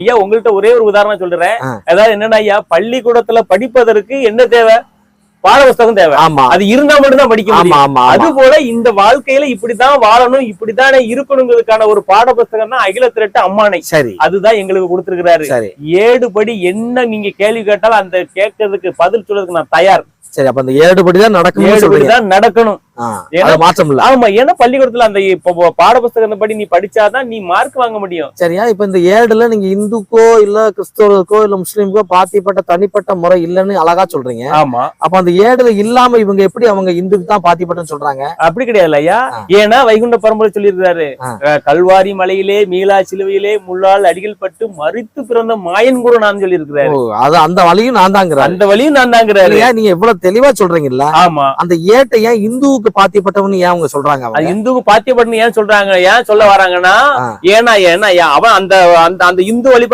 ஐயா உங்கள்ட்ட ஒரே ஒரு உதாரணம் சொல்றேன். அதாவது என்னன்னா ஐயா பள்ளிக்கூடத்துல படிப்பதற்கு என்ன தேவை? பாடப்புஸ்தகம் தேவை. ஆமா. அது இருந்தா மட்டும் தான் படிக்க முடியும். அது போல இந்த வாழ்க்கையில இப்படித்தான் வாழணும் இப்படித்தானே இருக்கணுங்கிறதுக்கான ஒரு பாடப்புஸ்தகம் தான் அகில திரட்டு அம்மானை. சரி. அதுதான் எங்களுக்கு கொடுத்திருக்கிறாரு. சரி. ஏடுபடி என்ன நீங்க கேள்வி கேட்டாலும் அந்த கேட்கறதுக்கு பதில் சொல்றதுக்கு நான் தயார். சரி அப்ப அந்த ஏழுபடி தான் நடக்கும் ஏடுபடி தான் நடக்கணும். மாற்றம் இல்ல ஆமா ஏன்னா பள்ளிக்கூடத்துல அந்த இப்போ பாடப்புஸ்தகத்தை படி நீ படிச்சாதான் நீ மார்க் வாங்க முடியும். சரியா? இப்ப இந்த ஏடுல நீங்க இந்துக்கோ இல்ல கிறிஸ்தவருக்கோ இல்ல முஸ்லீமுக்கோ பாத்திப்பட்ட தனிப்பட்ட முறை இல்லைன்னு அழகா சொல்றீங்க. ஆமா. அப்ப அந்த ஏடுல இல்லாம இவங்க எப்படி அவங்க இந்துக்கு தான் பாத்திப்பட்டன்னு சொல்றாங்க? அப்படி கிடையாது ஐயா. ஏன்னா வைகுண்ட பரம்பரை சொல்லியிருக்காரு கல்வாரி மலையிலே மீளா சிலுவையிலே முள்ளால் அடிகள் பட்டு மறித்து பிறந்த மாயன் குரு நான் சொல்லியிருக்கிறாரு. ஓ அது அந்த வழியும் நான் தாங்கிறாரு அந்த வழியும் நான் இல்லையா? நீங்க எவ்வளவு தெளிவா சொல்றீங்கல்ல? ஆமா. அந்த ஏட்டை ஏன் இந்துவுக்கு பாத்திப்பட்டவன்னு ஏன் அவங்க சொல்றாங்க இந்துக்கு பாத்தியப்பட்டு ஏன் சொல்றாங்க ஏன் சொல்ல வராங்கன்னா. ஏன்னா ஏன்னா ஏன் அவன் அந்த அந்த இந்து வழி